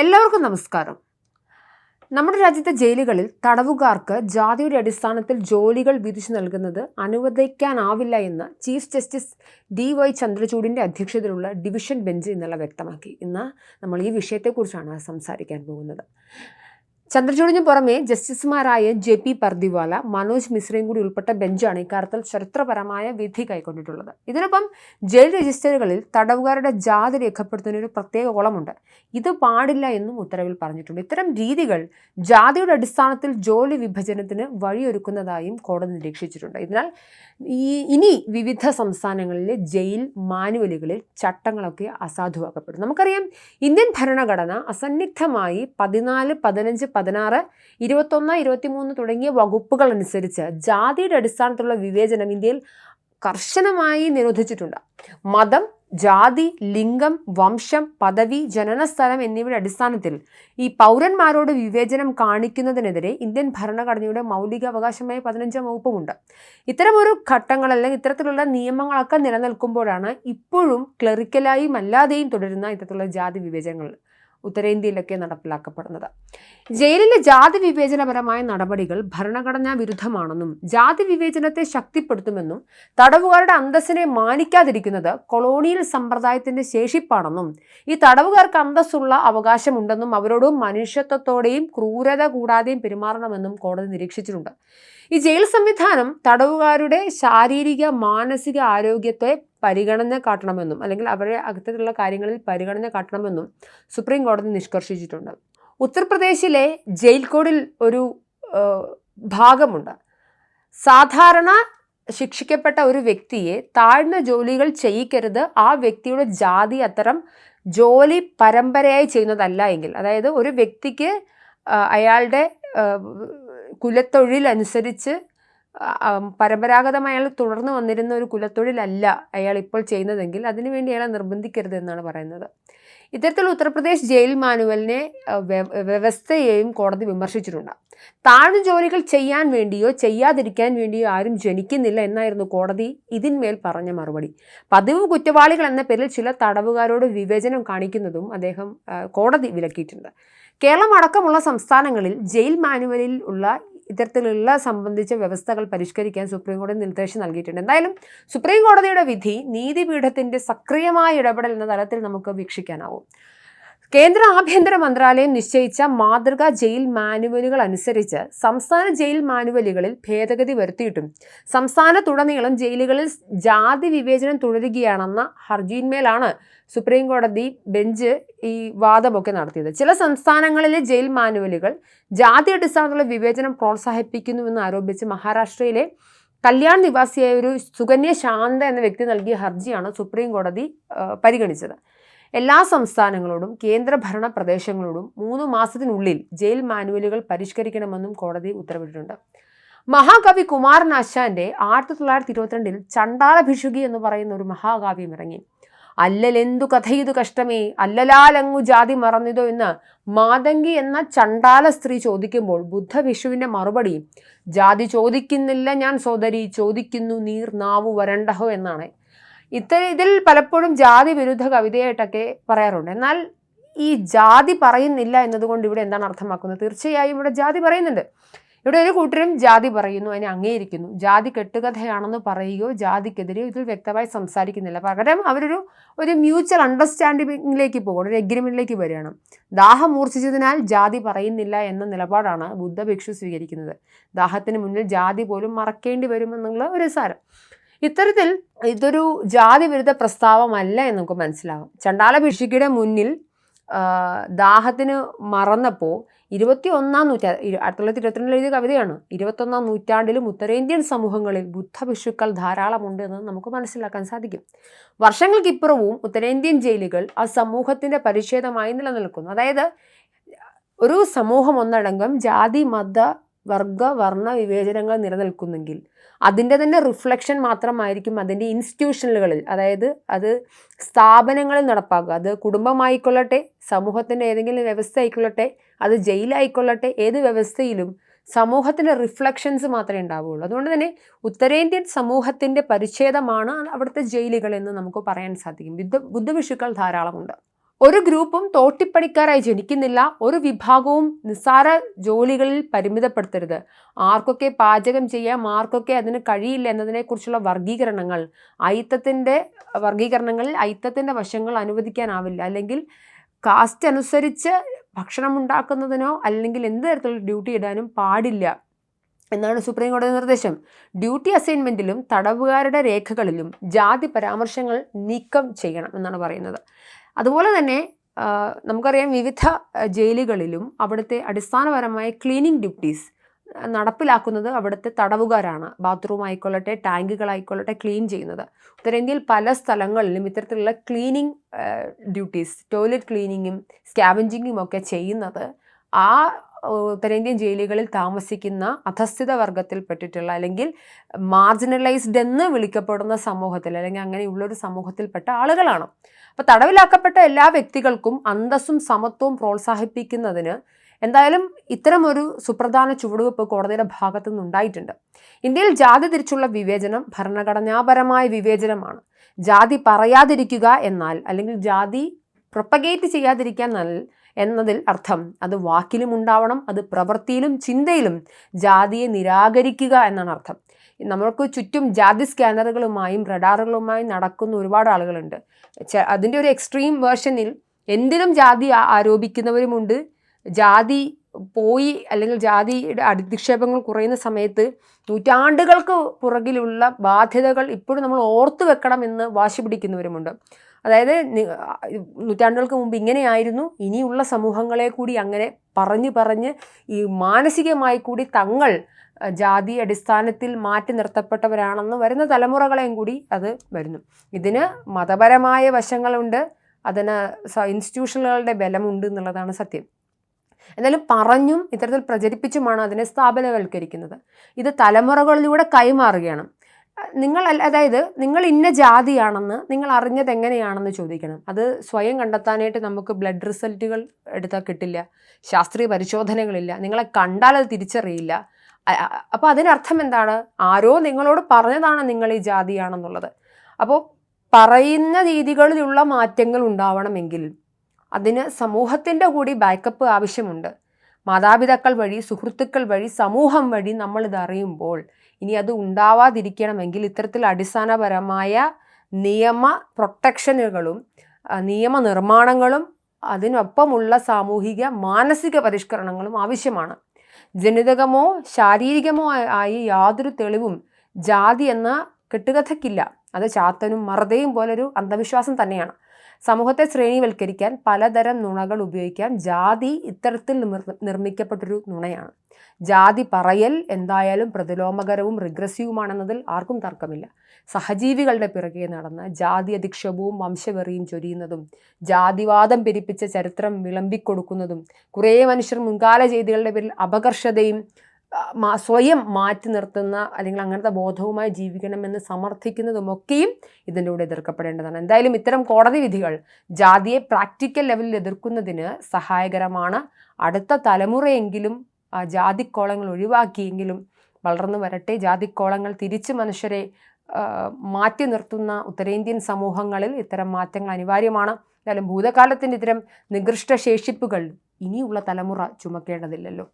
എല്ലാവർക്കും നമസ്കാരം. നമ്മുടെ രാജ്യത്തെ ജയിലുകളിൽ തടവുകാർക്ക് ജാതിയുടെ അടിസ്ഥാനത്തിൽ ജോലികൾ വിധിച്ചു നൽകുന്നത് അനുവദിക്കാനാവില്ല എന്ന് ചീഫ് ജസ്റ്റിസ് ഡി വൈ ചന്ദ്രചൂഡിന്റെ അധ്യക്ഷതയിലുള്ള ഡിവിഷൻ ബെഞ്ച് ഇന്നലെ വ്യക്തമാക്കി. ഇന്ന് നമ്മൾ ഈ വിഷയത്തെക്കുറിച്ചാണ് സംസാരിക്കാൻ പോകുന്നത്. ചന്ദ്രചൂഡിന് പുറമെ ജസ്റ്റിസുമാരായ ജെ പി പർദിവാല മനോജ് മിശ്രയും കൂടി ഉൾപ്പെട്ട ബെഞ്ചാണ് ഇക്കാര്യത്തിൽ ചരിത്രപരമായ വിധി കൈക്കൊണ്ടിട്ടുള്ളത്. ഇതിനൊപ്പം ജയിൽ രജിസ്റ്ററുകളിൽ തടവുകാരുടെ ജാതി രേഖപ്പെടുത്തുന്ന ഒരു പ്രത്യേക കോളമുണ്ട്. ഇത് പാടില്ല എന്നും ഉത്തരവിൽ പറഞ്ഞിട്ടുണ്ട്. ഇത്തരം രീതികൾ ജാതിയുടെ അടിസ്ഥാനത്തിൽ ജോലി വിഭജനത്തിന് വഴിയൊരുക്കുന്നതായും കോടതി നിരീക്ഷിച്ചിട്ടുണ്ട്. ഇതിനാൽ ഈ ഇനി വിവിധ സംസ്ഥാനങ്ങളിലെ ജയിൽ മാനുവലുകളിൽ ചട്ടങ്ങളൊക്കെ അസാധുവാക്കപ്പെടും. നമുക്കറിയാം ഇന്ത്യൻ ഭരണഘടന അസന്നിഗ്ധമായി പതിനാല് പതിനഞ്ച് പതിനാറ് ഇരുപത്തൊന്ന് ഇരുപത്തിമൂന്ന് തുടങ്ങിയ വകുപ്പുകൾ അനുസരിച്ച് ജാതിയുടെ അടിസ്ഥാനത്തിലുള്ള വിവേചനം ഇന്ത്യയിൽ കർശനമായി നിരോധിച്ചിട്ടുണ്ട്. മതം ജാതി ലിംഗം വംശം പദവി ജനനസ്ഥലം എന്നിവയുടെ അടിസ്ഥാനത്തിൽ ഈ പൗരന്മാരോട് വിവേചനം കാണിക്കുന്നതിനെതിരെ ഇന്ത്യൻ ഭരണഘടനയുടെ മൗലിക അവകാശമായ പതിനഞ്ചാം വകുപ്പുമുണ്ട്. ഇത്തരമൊരു ഘട്ടങ്ങൾ അല്ലെങ്കിൽ ഇത്തരത്തിലുള്ള നിയമങ്ങളൊക്കെ നിലനിൽക്കുമ്പോഴാണ് ഇപ്പോഴും ക്ലറിക്കലായും അല്ലാതെയും തുടരുന്ന ഇത്തരത്തിലുള്ള ജാതി വിവേചനങ്ങൾ. ഉത്തരേന്ത്യയിലൊക്കെ നടപ്പിലാക്കപ്പെടുന്നത്. ജയിലിലെ ജാതി വിവേചനപരമായ നടപടികൾ ഭരണഘടനാ വിരുദ്ധമാണെന്നും ജാതി വിവേചനത്തെ ശക്തിപ്പെടുത്തുമെന്നും തടവുകാരുടെ അന്തസ്സിനെ മാനിക്കാതിരിക്കുന്നത് കൊളോണിയൽ സമ്പ്രദായത്തിന്റെ ശേഷിപ്പാണെന്നും ഈ തടവുകാർക്ക് അന്തസ്സുള്ള അവകാശമുണ്ടെന്നും അവരോട് മനുഷ്യത്വത്തോടെയും ക്രൂരത കൂടാതെയും പെരുമാറണമെന്നും കോടതി നിരീക്ഷിച്ചിട്ടുണ്ട്. ഈ ജയിൽ സംവിധാനം തടവുകാരുടെ ശാരീരിക മാനസിക ആരോഗ്യത്തെ പരിഗണന കാട്ടണമെന്നും അല്ലെങ്കിൽ അവരുടെ അകത്തുള്ള കാര്യങ്ങളിൽ പരിഗണന കാട്ടണമെന്നും സുപ്രീം കോടതി നിഷ്കർഷിച്ചിട്ടുണ്ട്. ഉത്തർപ്രദേശിലെ ജയിൽ കോഡിൽ ഒരു ഭാഗമുണ്ട്. സാധാരണ ശിക്ഷിക്കപ്പെട്ട ഒരു വ്യക്തിയെ താഴ്ന്ന ജോലികൾ ചെയ്യിക്കരുത്. ആ വ്യക്തിയുടെ ജാതി അത്തരം ജോലി പരമ്പരയായി ചെയ്യുന്നതല്ല എങ്കിൽ അതായത് ഒരു വ്യക്തിക്ക് അയാളുടെ കുലത്തൊഴിൽ അനുസരിച്ച് പരമ്പരാഗതമായി അയാൾ തുടർന്ന് വന്നിരുന്ന ഒരു കുലത്തൊഴിലല്ല അയാൾ ഇപ്പോൾ ചെയ്യുന്നതെങ്കിൽ അതിനുവേണ്ടി അയാളെ നിർബന്ധിക്കരുത് എന്നാണ് പറയുന്നത്. ഇത്തരത്തിൽ ഉത്തർപ്രദേശ് ജയിൽ മാനുവലിനെ വ്യവസ്ഥയെയും കോടതി വിമർശിച്ചിട്ടുണ്ട്. താഴ്ന്ന ജോലികൾ ചെയ്യാൻ വേണ്ടിയോ ചെയ്യാതിരിക്കാൻ വേണ്ടിയോ ആരും ജനിക്കുന്നില്ല എന്നായിരുന്നു കോടതി ഇതിന്മേൽ പറഞ്ഞ മറുപടി. പതിവ് കുറ്റവാളികൾ എന്ന പേരിൽ ചില തടവുകാരോട് വിവേചനം കാണിക്കുന്നതും അദ്ദേഹം കോടതി വിലക്കിയിട്ടുണ്ട്. കേരളം അടക്കമുള്ള സംസ്ഥാനങ്ങളിൽ ജയിൽ മാനുവലിൽ ഉള്ള ഇത്തരത്തിലുള്ള സംബന്ധിച്ച വ്യവസ്ഥകൾ പരിഷ്കരിക്കാൻ സുപ്രീം കോടതി നിർദ്ദേശം നൽകിയിട്ടുണ്ട്. എന്തായാലും സുപ്രീം കോടതിയുടെ വിധി നീതിപീഠത്തിന്റെ സക്രിയമായ ഇടപെടൽ എന്ന തലത്തിൽ നമുക്ക് വീക്ഷിക്കാനാവും. കേന്ദ്ര ആഭ്യന്തര മന്ത്രാലയം നിശ്ചയിച്ച മാതൃകാ ജയിൽ മാനുവലുകൾ അനുസരിച്ച് സംസ്ഥാന ജയിൽ മാനുവലുകളിൽ ഭേദഗതി വരുത്തിയിട്ടും സംസ്ഥാനത്തുടനീളം ജയിലുകളിൽ ജാതി വിവേചനം തുടരുകയാണെന്ന ഹർജിയിന്മേലാണ് സുപ്രീം കോടതി ബെഞ്ച് ഈ വാദമൊക്കെ നടത്തിയത്. ചില സംസ്ഥാനങ്ങളിലെ ജയിൽ മാനുവലുകൾ ജാതി അടിസ്ഥാനത്തിലുള്ള വിവേചനം പ്രോത്സാഹിപ്പിക്കുന്നുവെന്ന് ആരോപിച്ച് മഹാരാഷ്ട്രയിലെ കല്യാൺ നിവാസിയായ ഒരു സുകന്യ ശാന്ത എന്ന വ്യക്തി നൽകിയ ഹർജിയാണ് സുപ്രീം കോടതി പരിഗണിച്ചത്. എല്ലാ സംസ്ഥാനങ്ങളോടും കേന്ദ്രഭരണ പ്രദേശങ്ങളോടും മൂന്ന് മാസത്തിനുള്ളിൽ ജയിൽ മാനുവലുകൾ പരിഷ്കരിക്കണമെന്നും കോടതി ഉത്തരവിട്ടിട്ടുണ്ട്. മഹാകവി കുമാരനാശാന്റെ ആയിരത്തി തൊള്ളായിരത്തി ഇരുപത്തിരണ്ടിൽ ചണ്ടാളഭിഷുകി എന്ന് പറയുന്ന ഒരു മഹാകാവ്യം ഇറങ്ങി. അല്ലലെന്തു കഥയിതു കഷ്ടമേ അല്ലലാലങ്ങു ജാതി മറന്നിതോ എന്ന് മാതങ്കി എന്ന ചണ്ടാല സ്ത്രീ ചോദിക്കുമ്പോൾ ബുദ്ധ വിഷുവിന്റെ മറുപടി ജാതി ചോദിക്കുന്നില്ല ഞാൻ സോദരി ചോദിക്കുന്നു നീർ നാവു വരണ്ടഹോ എന്നാണ്. ഇത്ത ഇതിൽ പലപ്പോഴും ജാതി വിരുദ്ധ കവിതയായിട്ടൊക്കെ പറയാറുണ്ട്. എന്നാൽ ഈ ജാതി പറയുന്നില്ല എന്നതുകൊണ്ട് ഇവിടെ എന്താണ് അർത്ഥമാക്കുന്നത്? തീർച്ചയായും ഇവിടെ ജാതി പറയുന്നുണ്ട്. ഇവിടെ ഒരു കൂട്ടരും ജാതി പറയുന്നു അതിനെ അംഗീകരിക്കുന്നു. ജാതി കെട്ടുകഥയാണെന്ന് പറയുകയോ ജാതിക്കെതിരെയോ ഇതിൽ വ്യക്തമായി സംസാരിക്കുന്നില്ല. പകരം അവരൊരു ഒരു മ്യൂച്വൽ അണ്ടർസ്റ്റാൻഡിങ്ങിലേക്ക് പോകും ഒരു എഗ്രിമെന്റിലേക്ക് വരികയാണ്. ദാഹം മൂർച്ഛിച്ചതിനാൽ ജാതി പറയുന്നില്ല എന്ന നിലപാടാണ് ബുദ്ധഭിക്ഷു സ്വീകരിക്കുന്നത്. ദാഹത്തിന് മുന്നിൽ ജാതി പോലും മറക്കേണ്ടി വരുമെന്നുള്ള ഒരു സാരം. ഇത്തരത്തിൽ ഇതൊരു ജാതി വിരുദ്ധ പ്രസ്താവമല്ല എന്ന് നമുക്ക് മനസ്സിലാവും. ചണ്ടാല ഭിഷിക്കയുടെ മുന്നിൽ ദാഹത്തിന് മറന്നപ്പോൾ ഇരുപത്തി ഒന്നാം നൂറ്റാണ്ട് ആയിരത്തി തൊള്ളായിരത്തി ഇരുപത്തിരണ്ടിൽ എഴുതിയ കവിതയാണ്. ഇരുപത്തൊന്നാം നൂറ്റാണ്ടിലും ഉത്തരേന്ത്യൻ സമൂഹങ്ങളിൽ ബുദ്ധഭിഷുക്കൾ ധാരാളമുണ്ട് എന്ന് നമുക്ക് മനസ്സിലാക്കാൻ സാധിക്കും. വർഷങ്ങൾക്കിപ്പുറവും ഉത്തരേന്ത്യൻ ജയിലുകൾ ആ സമൂഹത്തിന്റെ പരിച്ഛേദമായി നിലനിൽക്കുന്നു. അതായത് ഒരു സമൂഹം ഒന്നടങ്കം ജാതി മത വർഗ വർണ വിവേചനങ്ങൾ നിലനിൽക്കുന്നെങ്കിൽ അതിന്റെ തന്നെ റിഫ്ലക്ഷൻ മാത്രമായിരിക്കും അതിന്റെ ഇൻസ്റ്റിറ്റ്യൂഷനുകളിൽ. അതായത് അത് സ്ഥാപനങ്ങളിൽ നടപ്പാക്കുക. അത് കുടുംബമായിക്കൊള്ളട്ടെ സമൂഹത്തിന്റെ ഏതെങ്കിലും വ്യവസ്ഥ ആയിക്കൊള്ളട്ടെ അത് ജയിലായിക്കൊള്ളട്ടെ ഏത് വ്യവസ്ഥയിലും സമൂഹത്തിന്റെ റിഫ്ലക്ഷൻസ് മാത്രമേ ഉണ്ടാവുകയുള്ളൂ. അതുകൊണ്ട് തന്നെ ഉത്തരേന്ത്യൻ സമൂഹത്തിന്റെ പരിച്ഛേദമാണ് അവിടുത്തെ ജയിലുകൾ എന്ന് നമുക്ക് പറയാൻ സാധിക്കും. ബുദ്ധ ബുദ്ധവിഷുക്കൾ ധാരാളമുണ്ട്. ഒരു ഗ്രൂപ്പും തോട്ടിപ്പണിക്കാരായി ജനിക്കുന്നില്ല. ഒരു വിഭാഗവും നിസ്സാര ജോലികളിൽ പരിമിതപ്പെടുത്തരുത്. ആർക്കൊക്കെ പാചകം ചെയ്യാം ആർക്കൊക്കെ അതിന് കഴിയില്ല എന്നതിനെക്കുറിച്ചുള്ള വർഗീകരണങ്ങൾ അയിത്തത്തിന്റെ വർഗീകരണങ്ങളിൽ അയിത്തത്തിന്റെ വശങ്ങൾ അനുവദിക്കാനാവില്ല. അല്ലെങ്കിൽ കാസ്റ്റ് അനുസരിച്ച് ഭക്ഷണം ഉണ്ടാക്കുന്നതിനോ അല്ലെങ്കിൽ എന്ത് തരത്തിലുള്ള ഡ്യൂട്ടി ഇടാനും പാടില്ല എന്നാണ് സുപ്രീം കോടതി നിർദ്ദേശം. ഡ്യൂട്ടി അസൈൻമെന്റിലും തടവുകാരുടെ രേഖകളിലും ജാതി പരാമർശങ്ങൾ നീക്കം ചെയ്യണം എന്നാണ് പറയുന്നത്. അതുപോലെ തന്നെ നമുക്കറിയാം വിവിധ ജയിലുകളിലും അവിടുത്തെ അടിസ്ഥാനപരമായ ക്ലീനിങ് ഡ്യൂട്ടീസ് നടപ്പിലാക്കുന്നത് അവിടുത്തെ തടവുകാരാണ്. ബാത്റൂം ആയിക്കൊള്ളട്ടെ ടാങ്കുകളായിക്കൊള്ളട്ടെ ക്ലീൻ ചെയ്യുന്നത്. ഉത്തരേന്ത്യയിൽ പല സ്ഥലങ്ങളിലും ഇത്തരത്തിലുള്ള ക്ലീനിങ് ഡ്യൂട്ടീസ് ടോയ്ലറ്റ് ക്ലീനിങ്ങും സ്കാവഞ്ചിങ്ങും ഒക്കെ ചെയ്യുന്നത് ആ ഉത്തരേന്ത്യൻ ജയിലുകളിൽ താമസിക്കുന്ന അധസ്ഥിത വർഗത്തിൽപ്പെട്ടിട്ടുള്ള അല്ലെങ്കിൽ മാർജിനലൈസ്ഡ് എന്ന് വിളിക്കപ്പെടുന്ന സമൂഹത്തിൽ അല്ലെങ്കിൽ അങ്ങനെയുള്ളൊരു സമൂഹത്തിൽപ്പെട്ട ആളുകളാണ്. അപ്പോൾ തടവിലാക്കപ്പെട്ട എല്ലാ വ്യക്തികൾക്കും അന്തസ്സും സമത്വവും പ്രോത്സാഹിപ്പിക്കുന്നതിന് എന്തായാലും ഇത്തരമൊരു സുപ്രധാന ചുവടുവെപ്പ് കോടതിയുടെ ഭാഗത്തു നിന്നുണ്ടായിട്ടുണ്ട് ഇന്ത്യയിൽ ജാതി തിരിച്ചുള്ള വിവേചനം ഭരണഘടനാപരമായ വിവേചനമാണ്. ജാതി പറയാതിരിക്കുക എന്നാൽ അല്ലെങ്കിൽ ജാതി പ്രൊപ്പഗേറ്റ് ചെയ്യാതിരിക്കാൻ നൽ- എന്നതിൽ അർത്ഥം അത് വാക്കിലും ഉണ്ടാവണം അത് പ്രവൃത്തിയിലും ചിന്തയിലും ജാതിയെ നിരാകരിക്കുക എന്നാണ് അർത്ഥം. നമ്മൾക്ക് ചുറ്റും ജാതി സ്കാനറുകളുമായും റഡാറുകളുമായും നടക്കുന്ന ഒരുപാട് ആളുകളുണ്ട്. അതിന്റെ ഒരു എക്സ്ട്രീം വേർഷനിൽ എന്തിനും ജാതി ആരോപിക്കുന്നവരുമുണ്ട്. ജാതി പോയി അല്ലെങ്കിൽ ജാതിയുടെ അധിക്ഷേപങ്ങൾ കുറയുന്ന സമയത്ത് നൂറ്റാണ്ടുകൾക്ക് പുറകിലുള്ള ബാധ്യതകൾ ഇപ്പോഴും നമ്മൾ ഓർത്തു വെക്കണം എന്ന് വാശി പിടിക്കുന്നവരുമുണ്ട്. അതായത് നൂറ്റാണ്ടുകൾക്ക് മുമ്പ് ഇങ്ങനെയായിരുന്നു. ഇനിയുള്ള സമൂഹങ്ങളെ കൂടി അങ്ങനെ പറഞ്ഞു പറഞ്ഞ് ഈ മാനസികമായി കൂടി തങ്ങൾ ജാതി അടിസ്ഥാനത്തിൽ മാറ്റി നിർത്തപ്പെട്ടവരാണെന്ന് വരുന്ന തലമുറകളെയും കൂടി അത് വരുന്നു. ഇതിന് മതപരമായ വശങ്ങളുണ്ട്. അതിന് ഇൻസ്റ്റിറ്റ്യൂഷനുകളുടെ ബലമുണ്ട് എന്നുള്ളതാണ് സത്യം. എന്നാലും പറഞ്ഞും ഇത്തരത്തിൽ പ്രചരിപ്പിച്ചുമാണ് അതിനെ സ്ഥാപനവൽക്കരിക്കുന്നത്. ഇത് തലമുറകളിലൂടെ കൈമാറുകയാണ്. നിങ്ങൾ അതായത് നിങ്ങൾ ഇന്ന ജാതിയാണെന്ന് നിങ്ങൾ അറിഞ്ഞത് എങ്ങനെയാണെന്ന് ചോദിക്കണം. അത് സ്വയം കണ്ടെത്താനായിട്ട് നമുക്ക് ബ്ലഡ് റിസൾട്ടുകൾ എടുത്താൽ കിട്ടില്ല. ശാസ്ത്രീയ പരിശോധനകളില്ല. നിങ്ങളെ കണ്ടാൽ അത് തിരിച്ചറിയില്ല. അപ്പോൾ അതിനർത്ഥം എന്താണ്? ആരോ നിങ്ങളോട് പറഞ്ഞതാണ് നിങ്ങൾ ഈ ജാതിയാണെന്നുള്ളത്. അപ്പോൾ പറയുന്ന രീതികളിലുള്ള മാറ്റങ്ങൾ ഉണ്ടാവണമെങ്കിൽ അതിന് സമൂഹത്തിന്റെ കൂടി ബാക്കപ്പ് ആവശ്യമുണ്ട്. മാതാപിതാക്കൾ വഴി സുഹൃത്തുക്കൾ വഴി സമൂഹം വഴി നമ്മൾ അറിയുമ്പോൾ ഇനി അത് ഉണ്ടാവാതിരിക്കണമെങ്കിൽ ഇത്തരത്തിൽ അടിസ്ഥാനപരമായ നിയമ പ്രൊട്ടക്ഷനുകളും നിയമനിർമ്മാണങ്ങളും അതിനൊപ്പമുള്ള സാമൂഹിക മാനസിക പരിഷ്കരണങ്ങളും ആവശ്യമാണ്. ജനിതകമോ ശാരീരികമോ ആയ യാതൊരു തെളിവും ജാതി എന്ന കെട്ടുകഥയ്ക്കില്ല അത് ചാത്തനും മറുതയും പോലൊരു അന്ധവിശ്വാസം തന്നെയാണ്. സമൂഹത്തെ ശ്രേണിവൽക്കരിക്കാൻ പലതരം നുണകൾ ഉപയോഗിക്കാം ജാതി ഇത്തരത്തിൽ നിർ- നിർമ്മിക്കപ്പെട്ടൊരു നുണയാണ്. ജാതി പറയൽ എന്തായാലും പ്രതിലോമകരവും റിഗ്രസീവുമാണെന്നതിൽ ആർക്കും തർക്കമില്ല. സഹജീവികളുടെ പിറകെ നടന്ന ജാതി അധിക്ഷേപവും വംശവെറിയും ചൊരിയുന്നതും ജാതിവാദം പെരിപ്പിച്ച ചരിത്രം വിളമ്പിക്കൊടുക്കുന്നതും കുറേ മനുഷ്യർ മുൻകാല ചെയ്തികളുടെ പേരിൽ അപകർഷതയും സ്വയം മാറ്റി നിർത്തുന്ന അല്ലെങ്കിൽ അങ്ങനത്തെ ബോധവുമായി ജീവിക്കണമെന്ന് സമർത്ഥിക്കുന്നതുമൊക്കെയും ഇതിന്റെ കൂടെ എതിർക്കപ്പെടേണ്ടതാണ്. എന്തായാലും ഇത്തരം കോടതി വിധികൾ ജാതിയെ പ്രാക്ടിക്കൽ ലെവലിൽ എതിർക്കുന്നതിന് സഹായകരമാണ്. അടുത്ത തലമുറയെങ്കിലും ജാതിക്കോളങ്ങൾ ഒഴിവാക്കിയെങ്കിലും വളർന്നു വരട്ടെ. ജാതിക്കോളങ്ങൾ തിരിച്ച് മനുഷ്യരെ മാറ്റി നിർത്തുന്ന ഉത്തരേന്ത്യൻ സമൂഹങ്ങളിൽ ഇത്തരം മാറ്റങ്ങൾ അനിവാര്യമാണ്. എന്തായാലും ഭൂതകാലത്തിന്റെ ഇത്തരം നികൃഷ്ട ശേഷിപ്പുകൾ ഇനിയുള്ള തലമുറ ചുമക്കേണ്ടതില്ലല്ലോ.